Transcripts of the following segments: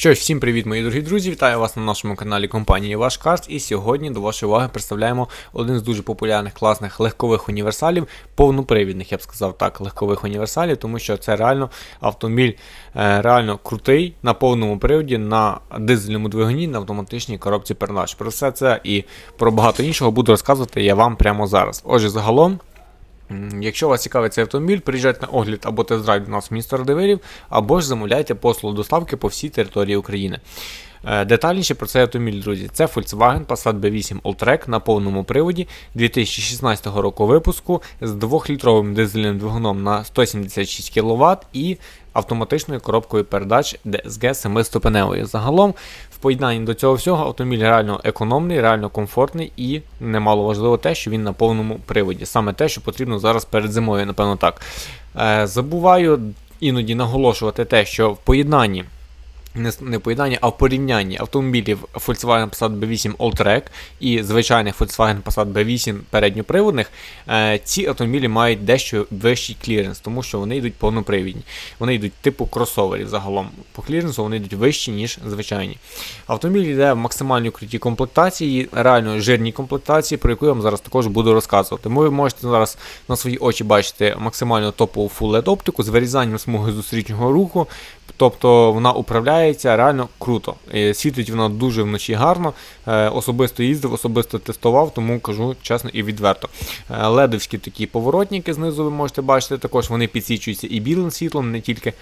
Що ж, всім привіт, мої дорогі друзі! Вітаю вас на нашому каналі компанії Вашкаст. І сьогодні до вашої уваги представляємо один з дуже популярних класних легкових універсалів, повнопривідних, я б сказав так, легкових універсалів, тому що це реально автомобіль е, реально крутий на повному приводі, на дизельному двигуні, на автоматичній коробці передач. Про все це і про багато іншого буду розказувати я вам прямо зараз. Отже, загалом. Якщо вас цікавить цей автомобіль, приїжджайте на огляд або тест-драйв до нас в місто Радивилів, або ж замовляйте послугу доставки по всій території України. Е, Детальніше про цей автомобіль, друзі, це Volkswagen Passat B8 Alltrack на повному приводі 2016 року випуску з 2-літровим дизельним двигуном на 176 кВт і автоматичною коробкою передач DSG 7-ступеневою. Загалом, в поєднанні до цього всього, автомобіль реально економний, реально комфортний і немало важливо те, що він на повному приводі. Саме те, що потрібно зараз перед зимою, напевно так. Е, Забуваю іноді наголошувати те, що в поєднанні не, не поєднання, а в порівнянні автомобілів Volkswagen Passat B8 Alltrack і звичайних Volkswagen Passat B8 передньоприводних, е, ці автомобілі мають дещо вищий кліренс, тому що вони йдуть повнопривідні. Вони йдуть типу кросоверів загалом. По кліренсу вони йдуть вищі, ніж звичайні. Автомобіль йде в максимально крутій комплектації, реально жирній комплектації, про яку я вам зараз також буду розказувати. Тому ви можете зараз на свої очі бачити максимально топову Full LED оптику з вирізанням смуги зустрічного руху. Тобто вона управляється реально круто. Світить вона дуже вночі гарно. Е, Особисто їздив, особисто тестував, тому кажу чесно і відверто. Е, Ледовські такі поворотники знизу ви можете бачити, також вони підсвічуються і білим світлом, не тільки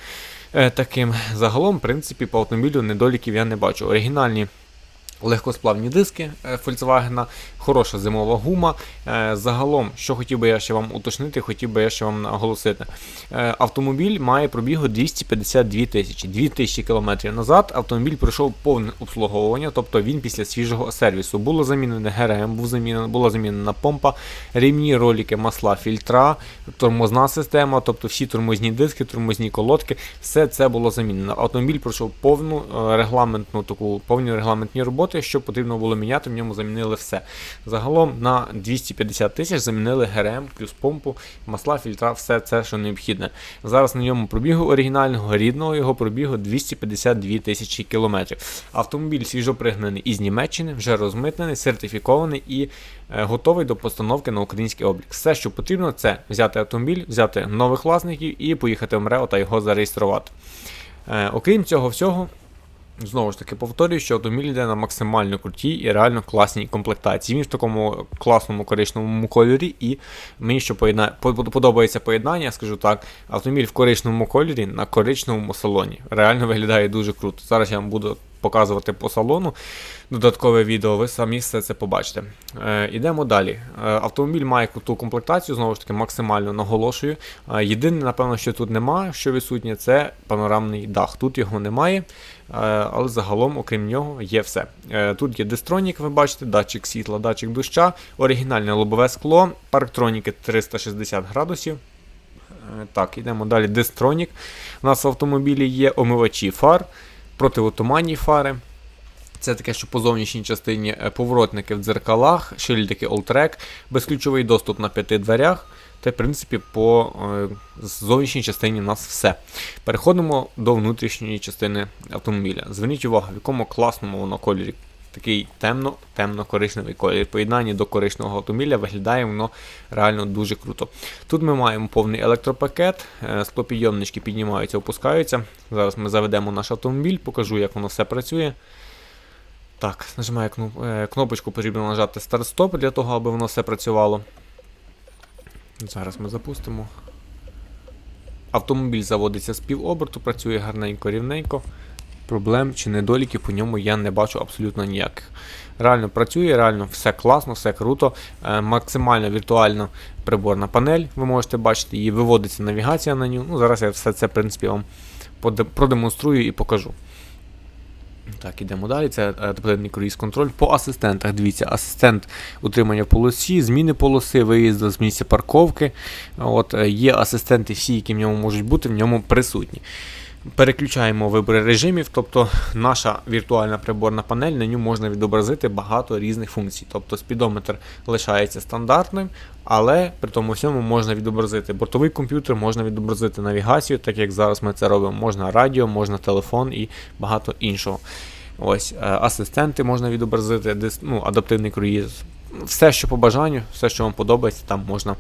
е, таким. Загалом, в принципі, по автомобілю недоліків я не бачу. Оригінальні. Легкосплавні диски е, Volkswagen, хороша зимова гума. Е, Загалом, що хотів би я ще вам уточнити, хотів би я ще вам наголосити. Е, Автомобіль має пробігу 252 тисячі. 2 тисячі кілометрів назад автомобіль пройшов повне обслуговування, тобто він після свіжого сервісу. Було замінене ГРМ, був замінена, була замінена помпа, рівні ролики, масла, фільтра, тормозна система, тобто всі тормозні диски, тормозні колодки, все це було замінено. Автомобіль пройшов повну регламентну таку повні регламентні роботи, що потрібно було міняти, в ньому замінили все. Загалом на 250 тисяч замінили ГРМ плюс помпу, масла, фільтра, все це, що необхідне. Зараз на ньому пробігу оригінального рідного його пробігу 252 тисячі кілометрів. Автомобіль свіжопригнаний із Німеччини, вже розмитнений, сертифікований і е, готовий до постановки на український облік. Все, що потрібно, це взяти автомобіль, взяти нових власників і поїхати в МРЕО та його зареєструвати. Е, окрім цього всього. Знову ж таки, повторюю, що автомобіль йде на максимально крутій і реально класній комплектації. Він в такому класному коричневому кольорі, і мені що поєдна... подобається поєднання, скажу так. Автомобіль в коричневому кольорі на коричневому салоні. Реально виглядає дуже круто. Зараз я вам буду показувати по салону додаткове відео, ви самі все це побачите. Е, ідемо далі. Е, автомобіль має круту комплектацію, знову ж таки, максимально наголошую. Е, єдине, напевно, що тут немає, що відсутнє, це панорамний дах. Тут його немає, але загалом, окрім нього, є все. Е, тут є дистронік, ви бачите, датчик світла, датчик доща, оригінальне лобове скло, парктроніки 360 градусів. Е, Так, йдемо далі. Дистронік. У нас в автомобілі є омивачі фар, противотуманні фари. Це таке, що по зовнішній частині е, поворотники в дзеркалах, шильдики Alltrack, безключовий доступ на п'яти дверях. Та, в принципі, по е, зовнішній частині у нас все. Переходимо до внутрішньої частини автомобіля. Зверніть увагу, в якому класному воно кольорі. Такий темно-темно-коричневий колір. Поєднання до коричневого автомобіля виглядає воно реально дуже круто. Тут ми маємо повний електропакет, е, склопідйомнички піднімаються, опускаються. Зараз ми заведемо наш автомобіль, покажу, як воно все працює. Так, нажимаю е, кнопочку, потрібно нажати старт-стоп для того, аби воно все працювало. Зараз ми запустимо. Автомобіль заводиться з півоберту, працює гарненько, рівненько. Проблем чи недоліків по ньому я не бачу абсолютно ніяких. Реально працює, реально все класно, все круто. Е, максимально віртуальна приборна панель, ви можете бачити, її виводиться навігація на нього. Ну, зараз я все це, в принципі, вам продемонструю і покажу. Так, ідемо далі. Це адаптивний круїз контроль. По асистентах. Дивіться, асистент утримання полосі, зміни полоси, виїзду з місця парковки. От, е, Є асистенти всі, які в ньому можуть бути, в ньому присутні. Переключаємо вибори режимів, тобто наша віртуальна приборна панель, на ньому можна відобразити багато різних функцій. Тобто спідометр лишається стандартним, але при тому всьому можна відобразити бортовий комп'ютер, можна відобразити навігацію, так як зараз ми це робимо. Можна радіо, можна телефон і багато іншого. Ось е, асистенти можна відобразити, ну, адаптивний круїз. Все, що по бажанню, все, що вам подобається, там можна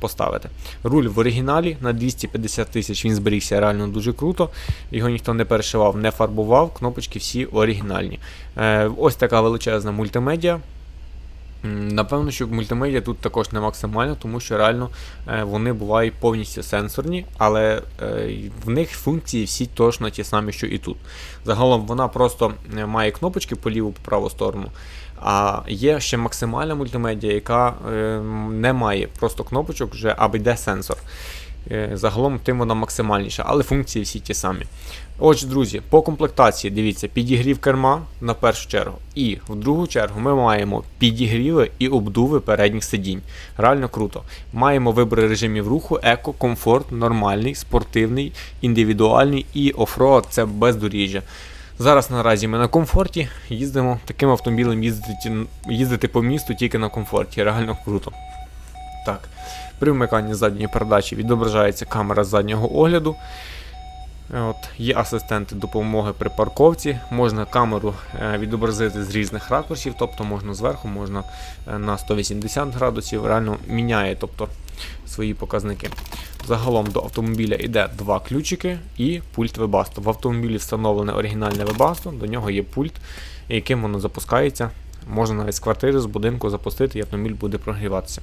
поставити. Руль в оригіналі на 250 тисяч він зберігся реально дуже круто. Його ніхто не перешивав, не фарбував, кнопочки всі оригінальні. Е, ось така величезна мультимедіа. Напевно, що мультимедіа тут також не максимально, тому що реально е, вони бувають повністю сенсорні, але е, в них функції всі точно ті самі, що і тут. Загалом вона просто е, має кнопочки по ліву, по праву сторону. А є ще максимальна мультимедіа, яка е, не має просто кнопочок, вже або йде сенсор. Е, Загалом тим вона максимальніша, але функції всі ті самі. Отже, друзі, по комплектації дивіться, підігрів керма на першу чергу. І в другу чергу ми маємо підігріви і обдуви передніх сидінь. Реально круто. Маємо вибори режимів руху, еко, комфорт, нормальний, спортивний, індивідуальний і офроад це бездоріжжя. Зараз наразі ми на комфорті їздимо таким автомобілем їздити, їздити по місту тільки на комфорті. Реально круто. Так. При вмиканні задньої передачі відображається камера заднього огляду. От, Є асистенти допомоги при парковці. Можна камеру е, відобразити з різних ракурсів, тобто можна зверху, можна е, на 180 градусів, реально міняє тобто, свої показники. Загалом до автомобіля йде два ключики і пульт Webasto. В автомобілі встановлене оригінальне Webasto, до нього є пульт, яким воно запускається. Можна навіть з квартири, з будинку запустити, і автомобіль буде прогріватися.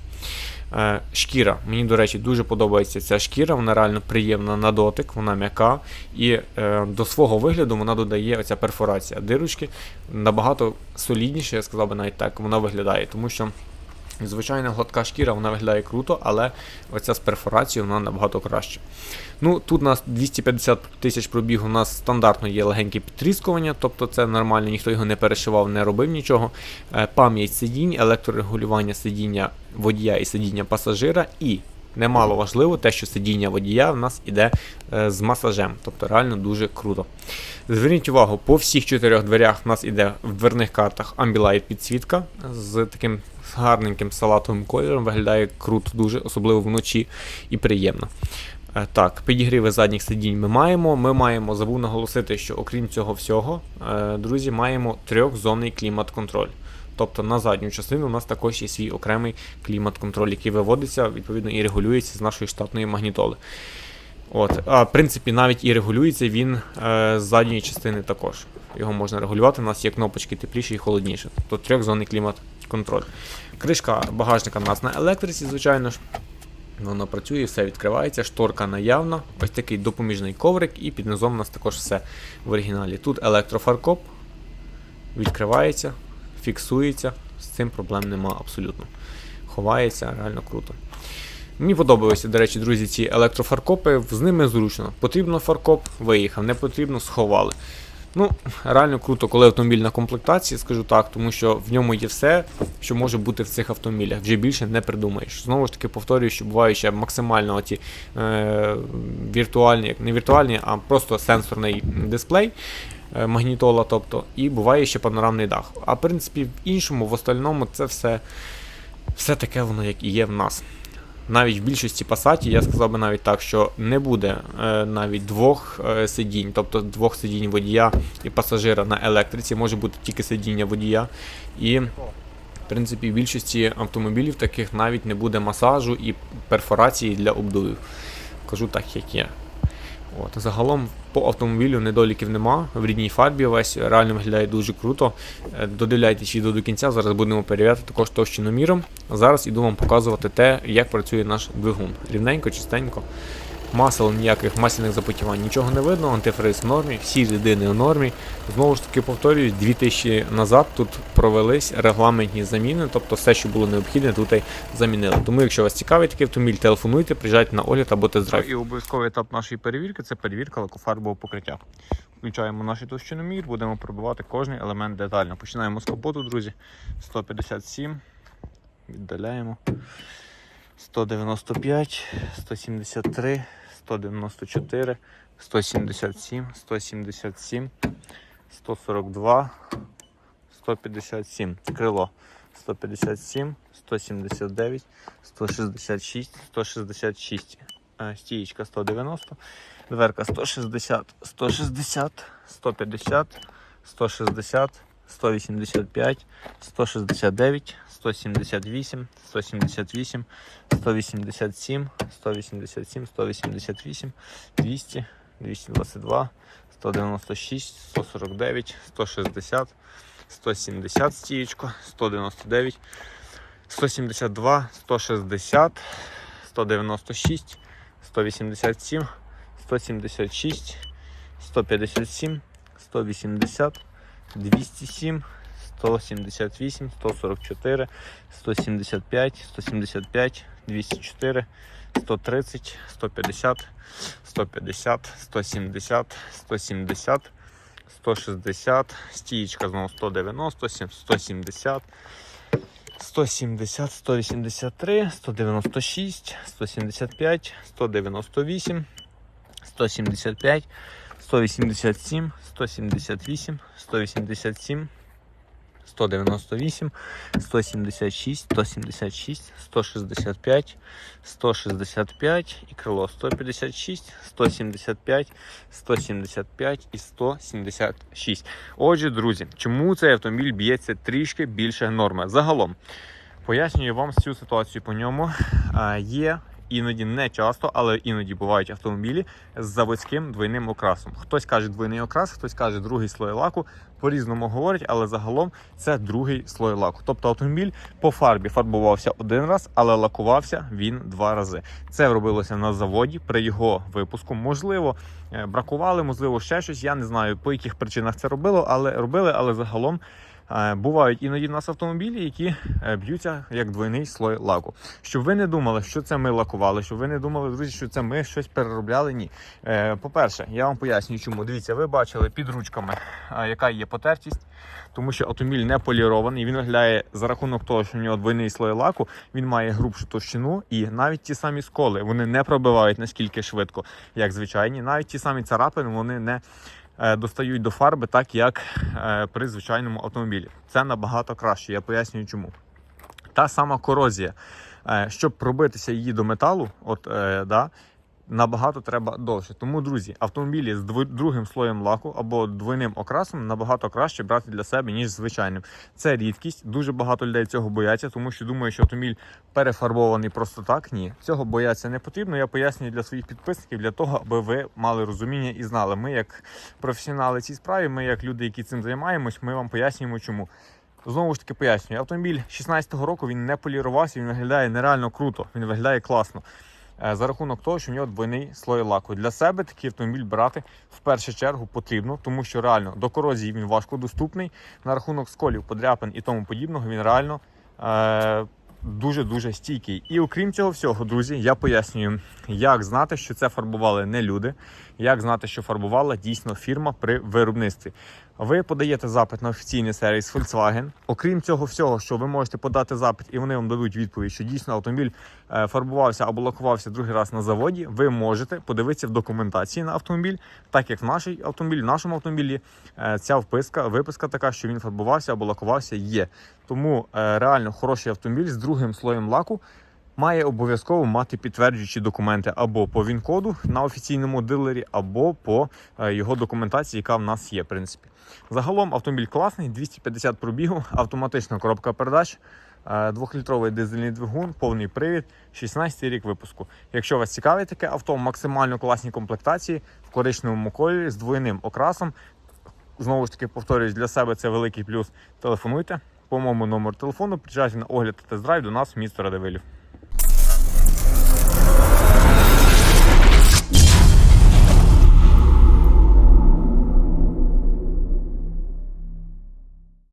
Е, шкіра. Мені, до речі, дуже подобається ця шкіра, вона реально приємна на дотик, вона м'яка. І е, до свого вигляду вона додає оця перфорація дирочки. Набагато солідніше, я сказав би навіть так, вона виглядає, тому що. Звичайна гладка шкіра, вона виглядає круто, але оця з перфорацією вона набагато краще. Ну, Тут у нас 250 тисяч пробіг, у нас стандартно є легеньке підтріскування, тобто це нормально, ніхто його не перешивав, не робив нічого. Е, Пам'ять сидінь, електрорегулювання сидіння водія і сидіння пасажира. І немало важливо те, що сидіння водія в нас іде е, з масажем, тобто реально дуже круто. Зверніть увагу, по всіх чотирьох дверях в нас іде в дверних картах Ambilight підсвітка з таким гарненьким салатовим кольором, виглядає круто, дуже, особливо вночі і приємно. Е, Так, підігріви задніх сидінь ми маємо. Ми маємо, забув наголосити, що окрім цього всього, е, друзі, маємо трьохзонний клімат-контроль. Тобто на задню частину у нас також є свій окремий клімат-контроль, який виводиться відповідно і регулюється з нашої штатної магнітоли. От, а в принципі, навіть і регулюється він е, з задньої частини також. Його можна регулювати. У нас є кнопочки тепліше і холодніше. Тобто трьохзонний клімат-контроль. Кришка багажника у нас на електриці, звичайно ж. Воно працює, все відкривається, шторка наявна. Ось такий допоміжний коврик, і під низом у нас також все в оригіналі. Тут електрофаркоп відкривається, фіксується, з цим проблем нема абсолютно. Ховається, реально круто. Мені подобаються, до речі, друзі, ці електрофаркопи, з ними зручно. Потрібно фаркоп, виїхав, не потрібно, сховали. Ну, реально круто, коли автомобіль на комплектації, скажу так, тому що в ньому є все, що може бути в цих автомобілях. Вже більше не придумаєш. Знову ж таки, повторюю, що бувають ще максимально оті е, віртуальні, не віртуальні, а просто сенсорний дисплей. Е, Магнітола, тобто, і буває ще панорамний дах. А в принципі, в іншому, в остальному, це все, все таке воно, як і є в нас. Навіть в більшості пасаті я сказав би навіть так, що не буде е, навіть двох е, сидінь, тобто двох сидінь водія і пасажира на електриці, може бути тільки сидіння водія. І в принципі в більшості автомобілів таких навіть не буде масажу і перфорації для обдувів. Кажу так, як є. От, загалом по автомобілю недоліків нема. В рідній фарбі весь реально виглядає дуже круто. Е, Додивляйтесь відео до кінця, зараз будемо перевіряти також товщиноміром. Зараз іду вам показувати те, як працює наш двигун. Рівненько, чистенько. Масел ніяких масляних запотівань нічого не видно, антифриз в нормі, всі рідини в нормі. Знову ж таки повторюю, 2000 назад тут провелись регламентні заміни, тобто все, що було необхідне, тут замінили. Тому, якщо вас цікавить такий автомобіль, телефонуйте, приїжджайте на огляд або тест-драйв. І обов'язковий етап нашої перевірки це перевірка лакофарбового покриття. Включаємо наш товщиномір, будемо пробивати кожний елемент детально. Починаємо з капоту, друзі. 157. Віддаляємо. 195, 173, 194, 177, 177, 142, 157. Крило 157, 179, 166, 166. Е, Стієчка 190, дверка 160, 160, 150, 160, 185, 169, 178, 178, 187, 187, 188, 200, 222, 196, 149, 160, 170 стієчко, 199, 172, 160, 196, 187, 176, 157, 180, 207, 178, 144, 175, 175, 204, 130, 150, 150, 170, 170, 160, стієчка знову 190, 170, 170, 183, 196, 175, 198, 175, 187, 178, 187, 198, 176, 176, 165, 165 і крило 156, 175, 175 і 176. Отже, друзі, чому цей автомобіль б'ється трішки більше норми? Загалом, пояснюю вам цю ситуацію по ньому. Є іноді не часто, але іноді бувають автомобілі з заводським двойним окрасом. Хтось каже двойний окрас, хтось каже другий слой лаку. По-різному говорять, але загалом це другий слой лаку. Тобто автомобіль по фарбі фарбувався один раз, але лакувався він два рази. Це робилося на заводі при його випуску. Можливо, е, бракували, можливо, ще щось. Я не знаю по яких причинах це робило, але робили, але загалом. Е, Бувають іноді в нас автомобілі, які е, б'ються як двойний слой лаку. Щоб ви не думали, що це ми лакували, щоб ви не думали, друзі, що це ми щось переробляли. Ні. Е, По-перше, я вам пояснюю, чому. Дивіться, ви бачили під ручками, яка є потертість, тому що автомобіль не полірований. Він виглядає за рахунок того, що в нього двойний слой лаку, він має грубшу товщину, і навіть ті самі сколи вони не пробивають наскільки швидко, як звичайні. Навіть ті самі царапини вони не достають до фарби, так як е, при звичайному автомобілі. Це набагато краще. Я пояснюю, чому. Та сама корозія. Е, Щоб пробитися її до металу, от е, да, набагато треба довше. Тому, друзі, автомобілі з другим слоєм лаку або двойним окрасом набагато краще брати для себе, ніж звичайним. Це рідкість. Дуже багато людей цього бояться, тому що думають, що автомобіль перефарбований просто так. Ні, цього бояться не потрібно. Я пояснюю для своїх підписників, для того, аби ви мали розуміння і знали. Ми, як професіонали цій справі, ми, як люди, які цим займаємось, ми вам пояснюємо, чому. Знову ж таки пояснюю, автомобіль 16-го року він не полірувався, він виглядає нереально круто, він виглядає класно. Е, За рахунок того, що в нього двойний слой лаку. Для себе такий автомобіль брати в першу чергу потрібно, тому що реально до корозії він важко доступний. На рахунок сколів, подряпин і тому подібного, він реально е, дуже-дуже стійкий. І окрім цього всього, друзі, я пояснюю, як знати, що це фарбували не люди, як знати, що фарбувала дійсно фірма при виробництві. Ви подаєте запит на офіційний сервіс Volkswagen. Окрім цього всього, що ви можете подати запит, і вони вам дадуть відповідь, що дійсно автомобіль е, фарбувався або лакувався другий раз на заводі. Ви можете подивитися в документації на автомобіль, так як в нашій автомобілі, в нашому автомобілі е, ця вписка, виписка така, що він фарбувався або лакувався, є. Тому е, реально хороший автомобіль з другим слоєм лаку має обов'язково мати підтверджуючі документи або по ВІН-коду на офіційному дилері, або по е, його документації, яка в нас є, в принципі. Загалом автомобіль класний, 250 пробігу, автоматична коробка передач, е, двохлітровий дизельний двигун, повний привід, 16 рік випуску. Якщо вас цікавить таке авто, максимально класні комплектації в коричневому кольорі з двойним окрасом. Знову ж таки, повторюсь, для себе це великий плюс. Телефонуйте по моєму номеру телефону, приїжджайте на огляд та тест-драйв до нас в місто Радивилів.